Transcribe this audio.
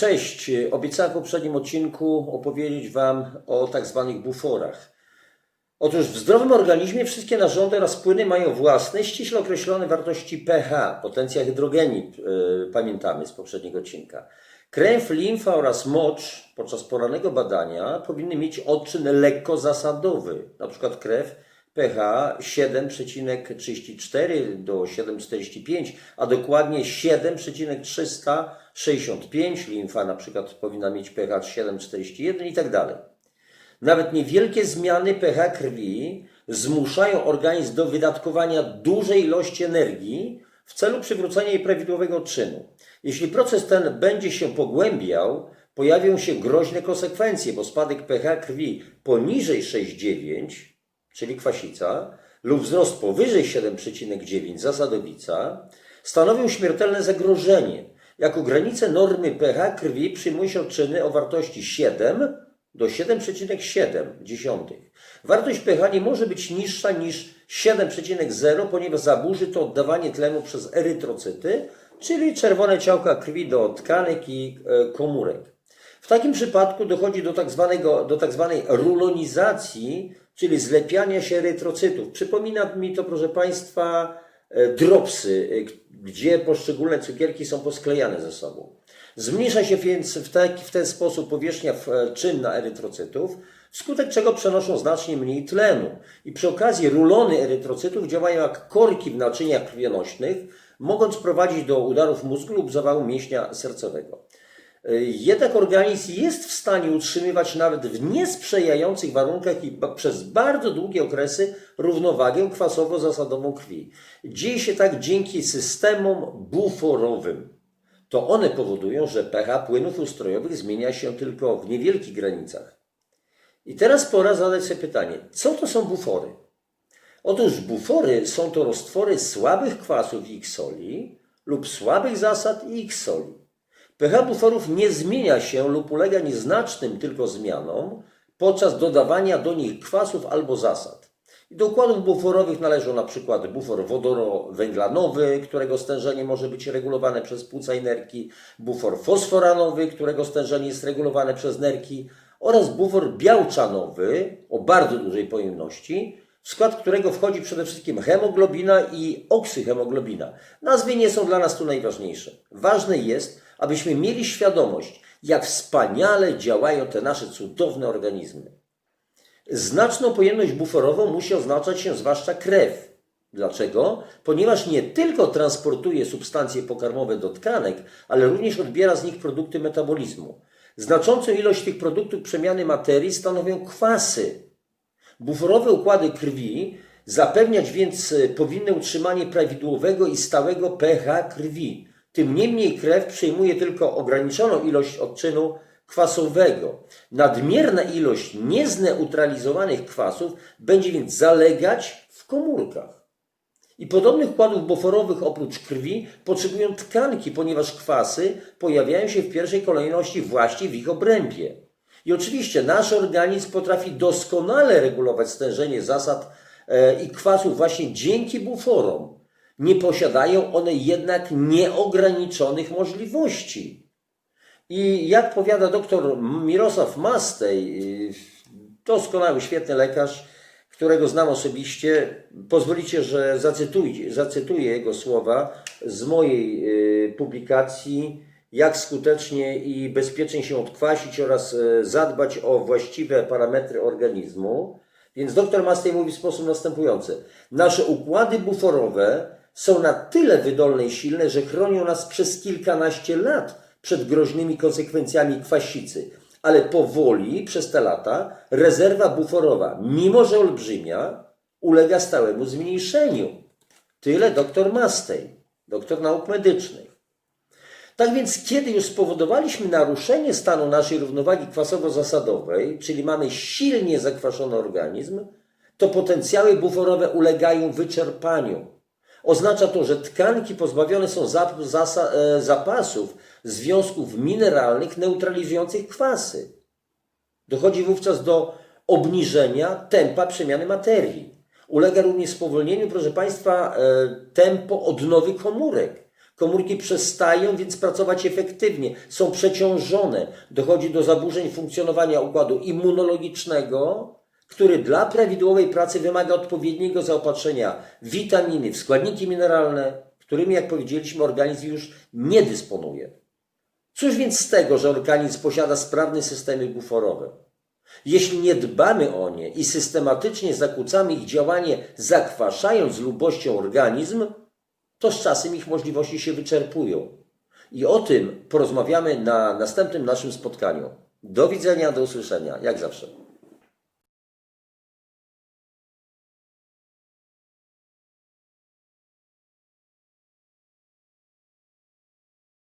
Cześć. Obiecałem w poprzednim odcinku opowiedzieć Wam o tak zwanych buforach. Otóż w zdrowym organizmie wszystkie narządy oraz płyny mają własne, ściśle określone wartości pH, potencja hydrogenii, yy, pamiętamy z poprzedniego odcinka. Krew, limfa oraz mocz podczas porannego badania powinny mieć odczyn lekko zasadowy, na przykład krew pH 7,34 do 7,45, a dokładnie 7,365, limfa na przykład powinna mieć pH 7,41 i tak dalej. Nawet niewielkie zmiany pH krwi zmuszają organizm do wydatkowania dużej ilości energii w celu przywrócenia jej prawidłowego odczynu. Jeśli proces ten będzie się pogłębiał, pojawią się groźne konsekwencje, bo spadek pH krwi poniżej 6,9, czyli kwasica, lub wzrost powyżej 7,9, zasadowica, stanowią śmiertelne zagrożenie. Jako granicę normy pH krwi przyjmuje się odczyny o wartości 7 do 7,7. Wartość pH nie może być niższa niż 7,0, ponieważ zaburzy to oddawanie tlenu przez erytrocyty, czyli czerwone ciałka krwi do tkanek i e, komórek. Takim przypadku dochodzi do tak, zwanego, do tak zwanej rulonizacji, czyli zlepiania się erytrocytów. Przypomina mi to, proszę Państwa, e, dropsy, e, gdzie poszczególne cukierki są posklejane ze sobą. Zmniejsza się więc w, taki, w ten sposób powierzchnia e, czynna erytrocytów, wskutek czego przenoszą znacznie mniej tlenu. I przy okazji rulony erytrocytów działają jak korki w naczyniach krwionośnych, mogąc prowadzić do udarów mózgu lub zawału mięśnia sercowego. Jednak organizm jest w stanie utrzymywać nawet w niesprzyjających warunkach i przez bardzo długie okresy równowagę kwasowo-zasadową krwi. Dzieje się tak dzięki systemom buforowym. To one powodują, że pH płynów ustrojowych zmienia się tylko w niewielkich granicach. I teraz pora zadać sobie pytanie, co to są bufory? Otóż bufory są to roztwory słabych kwasów i ich soli lub słabych zasad i ich soli. pH buforów nie zmienia się lub ulega nieznacznym tylko zmianom podczas dodawania do nich kwasów albo zasad. Do układów buforowych należą na przykład bufor wodorowęglanowy, którego stężenie może być regulowane przez płuca i nerki, bufor fosforanowy, którego stężenie jest regulowane przez nerki oraz bufor białczanowy o bardzo dużej pojemności, w skład którego wchodzi przede wszystkim hemoglobina i oksyhemoglobina. Nazwy nie są dla nas tu najważniejsze. Ważne jest, abyśmy mieli świadomość, jak wspaniale działają te nasze cudowne organizmy. Znaczną pojemność buforową musi oznaczać się zwłaszcza krew. Dlaczego? Ponieważ nie tylko transportuje substancje pokarmowe do tkanek, ale również odbiera z nich produkty metabolizmu. Znaczącą ilość tych produktów przemiany materii stanowią kwasy. Buforowe układy krwi zapewniać więc y, powinny utrzymanie prawidłowego i stałego pH krwi. Tym niemniej krew przyjmuje tylko ograniczoną ilość odczynu kwasowego. Nadmierna ilość niezneutralizowanych kwasów będzie więc zalegać w komórkach. I podobnych układów buforowych oprócz krwi potrzebują tkanki, ponieważ kwasy pojawiają się w pierwszej kolejności właśnie w ich obrębie. I oczywiście nasz organizm potrafi doskonale regulować stężenie zasad e, i kwasów właśnie dzięki buforom. Nie posiadają one jednak nieograniczonych możliwości. I jak powiada dr Mirosław Mastej, y, doskonały, świetny lekarz, którego znam osobiście, pozwolicie, że zacytuję, zacytuję jego słowa z mojej y, publikacji Jak skutecznie i bezpiecznie się odkwasić oraz y, zadbać o właściwe parametry organizmu. Więc dr Mastej mówi w sposób następujący. Nasze układy buforowe są na tyle wydolne i silne, że chronią nas przez kilkanaście lat przed groźnymi konsekwencjami kwasicy. Ale powoli, przez te lata, rezerwa buforowa, mimo że olbrzymia, ulega stałemu zmniejszeniu. Tyle doktor Mastej, doktor nauk medycznych. Tak więc, kiedy już spowodowaliśmy naruszenie stanu naszej równowagi kwasowo-zasadowej, czyli mamy silnie zakwaszony organizm, to potencjały buforowe ulegają wyczerpaniu. Oznacza to, że tkanki pozbawione są e, zapasów związków mineralnych neutralizujących kwasy. Dochodzi wówczas do obniżenia tempa przemiany materii. Ulega również spowolnieniu, proszę Państwa, e, tempo odnowy komórek. Komórki przestają więc pracować efektywnie, są przeciążone, dochodzi do zaburzeń funkcjonowania układu immunologicznego, który dla prawidłowej pracy wymaga odpowiedniego zaopatrzenia witaminy, w składniki mineralne, którymi, jak powiedzieliśmy, organizm już nie dysponuje. Cóż więc z tego, że organizm posiada sprawne systemy buforowe? Jeśli nie dbamy o nie i systematycznie zakłócamy ich działanie, zakwaszając lubością organizm, to z czasem ich możliwości się wyczerpują. I o tym porozmawiamy na następnym naszym spotkaniu. Do widzenia, do usłyszenia, jak zawsze.